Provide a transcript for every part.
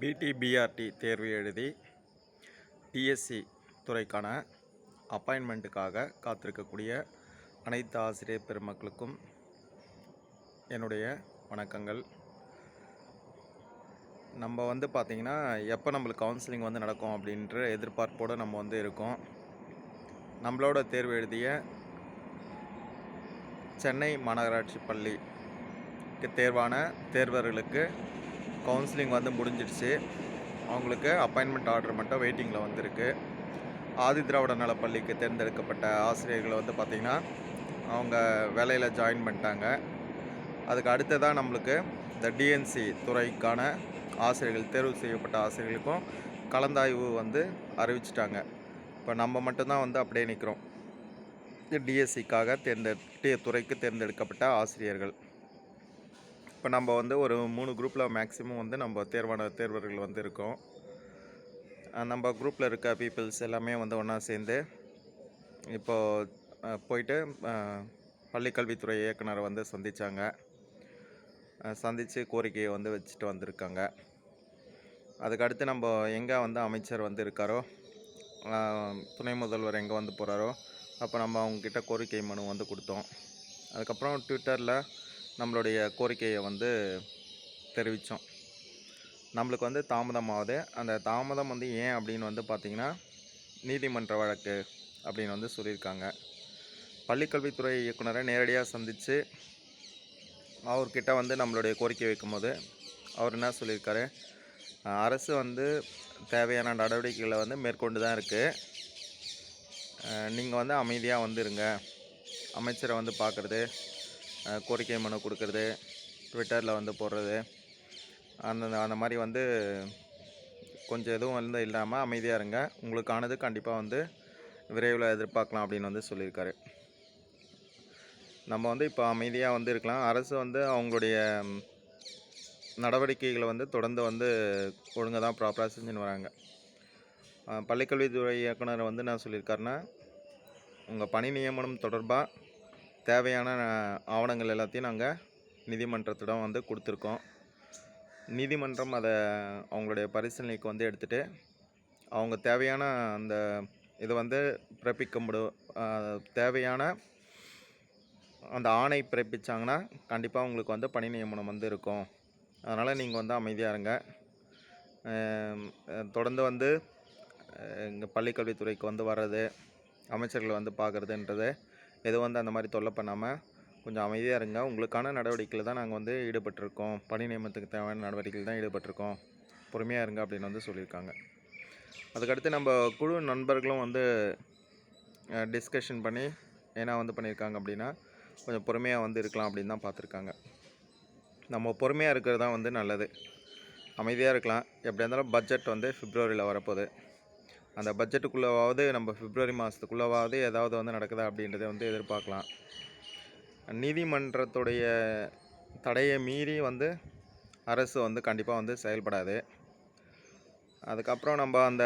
பிடிபிஆர்டி தேர்வு எழுதி டிஎஸ்சி துறைக்கான அப்பாயின்மெண்ட்டுக்காக காத்திருக்கக்கூடிய அனைத்து ஆசிரியர் பெருமக்களுக்கும் என்னுடைய வணக்கங்கள். நம்ம வந்து பார்த்திங்கன்னா எப்போ நம்மளுக்கு கவுன்சிலிங் வந்து நடக்கும் அப்படின்ற எதிர்பார்ப்போடு நம்ம வந்து இருக்கோம். நம்மளோட தேர்வு எழுதிய சென்னை மாநகராட்சி பள்ளிக்கு தேர்வான தேர்வர்களுக்கு கவுன்சிலிங் வந்து முடிஞ்சிடுச்சு. அவங்களுக்கு அப்பாயின்மெண்ட் ஆர்டர் மட்டும் வெயிட்டிங்கில் வந்திருக்கு. ஆதி திராவிட நலப்பள்ளிக்கு தேர்ந்தெடுக்கப்பட்ட ஆசிரியர்களை வந்து பார்த்திங்கன்னா அவங்க வேலையில் ஜாயின் பண்ணிட்டாங்க. அதுக்கு அடுத்ததாக நம்மளுக்கு இந்த டிஎன்சி துறைக்கான ஆசிரியர்கள் தேர்வு செய்யப்பட்ட ஆசிரியர்களுக்கும் கலந்தாய்வு வந்து அறிவிச்சிட்டாங்க. இப்போ நம்ம மட்டும்தான் வந்து அப்படியே நிற்கிறோம் டிஎஸ்சிக்காக தேர்ந்தெடு துறைக்கு தேர்ந்தெடுக்கப்பட்ட ஆசிரியர்கள். இப்போ நம்ம வந்து ஒரு மூணு குரூப்பில் மேக்ஸிமம் வந்து நம்ம தேர்வான தேர்வர்கள் வந்து இருக்கோம். நம்ம குரூப்பில் இருக்க பீப்புள்ஸ் எல்லாமே வந்து ஒன்றா சேர்ந்து இப்போது போயிட்டு பள்ளிக்கல்வித்துறை இயக்குனரை வந்து சந்தித்தாங்க சந்தித்து கோரிக்கையை வந்து வச்சுட்டு வந்திருக்காங்க. அதுக்கடுத்து நம்ம எங்கே வந்து அமைச்சர் வந்து இருக்காரோ துணை முதல்வர் எங்கே வந்து போகிறாரோ அப்போ நம்ம அவங்கக்கிட்ட கோரிக்கை மனு வந்து கொடுத்தோம். அதுக்கப்புறம் ட்விட்டரில் நம்மளுடைய கோரிக்கையை வந்து தெரிவித்தோம். நம்மளுக்கு வந்து தாமதமாகுது. அந்த தாமதம் வந்து ஏன் அப்படின்னு வந்து பார்த்திங்கன்னா நீதிமன்ற வழக்கு அப்படின்னு வந்து சொல்லியிருக்காங்க. பள்ளிக்கல்வித்துறை இயக்குனரை நேரடியாக சந்தித்து அவர்கிட்ட வந்து நம்மளுடைய கோரிக்கை வைக்கும்போது அவர் என்ன சொல்லியிருக்காரு? அரசு வந்து தேவையான நடவடிக்கைகளை வந்து மேற்கொண்டு தான் இருக்குது நீங்கள் வந்து அமைதியாக வந்துருங்க. அமைச்சரை வந்து பார்க்குறது கோரிக்கை மனு கொடுக்கறது ட்விட்டரில் வந்து போடுறது. அந்த அந்த மாதிரி வந்து கொஞ்சம் எதுவும் வந்து இல்லாமல் அமைதியாக இருங்க. உங்களுக்கானது கண்டிப்பாக வந்து விரைவில் எதிர்பார்க்கலாம் அப்படின்னு வந்து சொல்லியிருக்காரு. நம்ம வந்து இப்போ அமைதியாக வந்து இருக்கலாம். அரசு வந்து அவங்களுடைய நடவடிக்கைகளை வந்து தொடர்ந்து வந்து ஒழுங்காக தான் ப்ராப்பராக செஞ்சுன்னு வராங்க. பள்ளிக்கல்வித்துறை இயக்குனர் வந்து நான் சொல்லியிருக்காருன்னா உங்கள் பணி நியமனம் தொடர்பாக தேவையான ஆவணங்கள் எல்லாத்தையும் நாங்கள் நீதிமன்றத்திடம் வந்து கொடுத்துருக்கோம். நீதிமன்றம் அதை அவங்களுடைய பரிசீலனைக்கு வந்து எடுத்துகிட்டு அவங்க தேவையான அந்த இது வந்து பிறப்பிக்க முடியும் தேவையான அந்த ஆணை பிறப்பிச்சாங்கன்னா கண்டிப்பாக உங்களுக்கு வந்து பணி நியமனம் வந்து இருக்கும். அதனால் நீங்கள் வந்து அமைதியாக இருங்க. தொடர்ந்து வந்து எங்கள் பள்ளிக்கல்வித்துறைக்கு வந்து வர்றது அமைச்சர்களை வந்து பார்க்குறதுன்றது எதுவும் வந்து அந்த மாதிரி தொல்லை பண்ணாமல் கொஞ்சம் அமைதியாக இருங்க. உங்களுக்கான நடவடிக்கையில் தான் நாங்கள் வந்து ஈடுபட்டிருக்கோம். பணி நியமனத்துக்கு தேவையான நடவடிக்கையில் தான் ஈடுபட்டிருக்கோம். பொறுமையாக இருங்க அப்படின்னு வந்து சொல்லியிருக்காங்க. அதுக்கடுத்து நம்ம குழு நண்பர்களும் வந்து டிஸ்கஷன் பண்ணி என்ன வந்து பண்ணியிருக்காங்க அப்படின்னா கொஞ்சம் பொறுமையாக வந்து இருக்கலாம் அப்படின்னு தான் பார்த்துருக்காங்க. நம்ம பொறுமையாக இருக்கிறது தான் வந்து நல்லது. அமைதியாக இருக்கலாம். எப்படியா இருந்தாலும் பட்ஜெட் வந்து பிப்ரவரியில் வரப்போகுது. அந்த பட்ஜெட்டுக்குள்ளவாவது நம்ம பிப்ரவரி மாதத்துக்குள்ளவாவது ஏதாவது வந்து நடக்குதா அப்படின்றத வந்து எதிர்பார்க்கலாம். நீதிமன்றத்துடைய தடையை மீறி வந்து அரசு வந்து கண்டிப்பாக வந்து செயல்படாது. அதுக்கப்புறம் நம்ம அந்த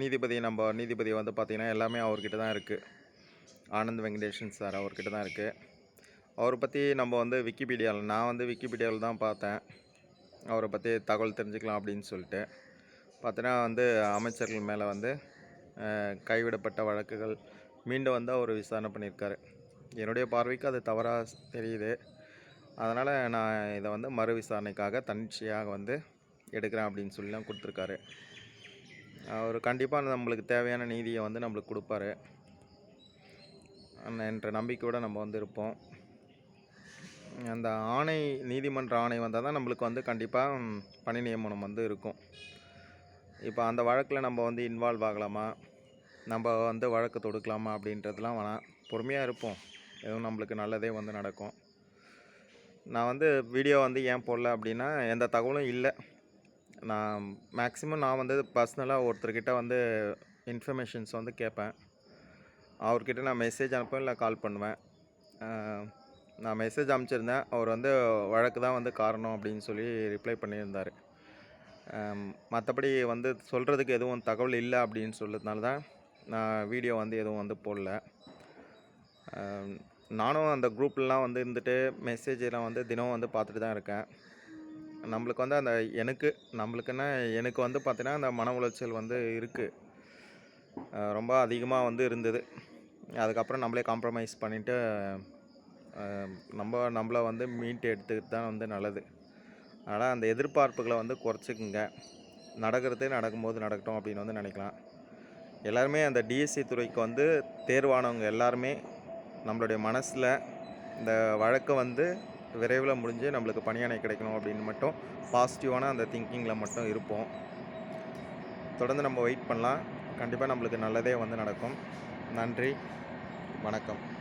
நீதிபதி நம்ம நீதிபதி வந்து பார்த்திங்கன்னா எல்லாமே அவர்கிட்ட தான் இருக்குது ஆனந்த் வெங்கடேஷன் சார் அவர்கிட்ட தான் இருக்குது அவரை பற்றி நம்ம வந்து விக்கிபீடியாவில் நான் வந்து விக்கிபீடியாவில் தான் பார்த்தேன். அவரை பற்றி தகவல் தெரிஞ்சுக்கலாம் அப்படின்னு சொல்லிட்டு. பார்த்தீங்கன்னா வந்து அமைச்சர்கள் மேலே வந்து கைவிடப்பட்ட வழக்குகள் மீண்டும் வந்து அவர் விசாரணை பண்ணியிருக்காரு. என்னுடைய பார்வைக்கு அது தவறாக தெரியுது. அதனால் நான் இதை வந்து மறு விசாரணைக்காக தன்னிச்சையாக வந்து எடுக்கிறேன் அப்படின்னு சொல்லிலாம் கொடுத்துருக்காரு. அவர் கண்டிப்பாக நம்மளுக்கு தேவையான நீதியை வந்து நம்மளுக்கு கொடுப்பாரு. என்ற நம்பிக்கையோடு நம்ம வந்து இருப்போம். அந்த ஆணை நீதிமன்ற ஆணை வந்தால் தான் நம்மளுக்கு வந்து கண்டிப்பாக பணி நியமனம் வந்து இருக்கும். இப்போ அந்த வழக்கில் நம்ம வந்து இன்வால்வ் ஆகலாமா? நம்ம வந்து வழக்கு தொடுக்கலாமா அப்படின்றதுலாம் வேணாம். பொறுமையாக இருப்போம். எதுவும் நம்மளுக்கு நல்லதே வந்து நடக்கும். நான் வந்து வீடியோ வந்து ஏன் போடல அப்படின்னா எந்த தகவலும் இல்லை. நான் மேக்ஸிமம் நான் வந்து பர்சனலாக ஒருத்தர்கிட்ட வந்து இன்ஃபர்மேஷன்ஸ் வந்து கேட்பேன். அவர்கிட்ட நான் மெசேஜ் அனுப்புவேன் இல்லை கால் பண்ணுவேன். நான் மெசேஜ் அனுப்பிச்சிருந்தேன். அவர் வந்து வழக்கு தான் வந்து காரணம் அப்படின்னு சொல்லி ரிப்ளை பண்ணியிருந்தார். மற்றபடி வந்து சொல்கிறதுக்கு எதுவும் தகவல் இல்லை அப்படின்னு சொல்லுறதுனால தான் நான் வீடியோ வந்து எதுவும் வந்து போடல நானும் அந்த குரூப்லாம் வந்து இருந்துட்டு மெசேஜ் எல்லாம் வந்து தினம் வந்து பார்த்துட்டு தான் இருக்கேன் நம்மளுக்கு வந்து அந்த எனக்கு நம்மளுக்குன்னா எனக்கு வந்து பார்த்தீங்கன்னா, அந்த மன உளைச்சல் வந்து இருக்குது ரொம்ப அதிகமாக வந்து இருந்தது. அதுக்கப்புறம் நம்மளே காம்ப்ரமைஸ் பண்ணிவிட்டு நம்ம நம்மளை நம்மள வந்து மீட்டு எடுத்துக்கிட்டு தான் வந்து நல்லது. ஆனால் அந்த எதிர்பார்ப்புகளை வந்து குறைச்சிக்குங்க நடக்கிறதே நடக்கும்போது நடக்கட்டும் அப்படின்னு வந்து நினைக்கலாம். எல்லாருமே அந்த டிஎஸ்சி துறைக்கு வந்து தேர்வானவங்க எல்லாருமே, நம்மளுடைய மனசில் இந்த வழக்கை வந்து விரைவில் முடிஞ்சு நம்மளுக்கு பணியாணை கிடைக்கணும் அப்படின்னு மட்டும் பாசிட்டிவான அந்த திங்கிங்கில் மட்டும் இருப்போம். தொடர்ந்து நம்ம வெயிட் பண்ணலாம். கண்டிப்பாக நம்மளுக்கு நல்லதே வந்து நடக்கும். நன்றி. வணக்கம்.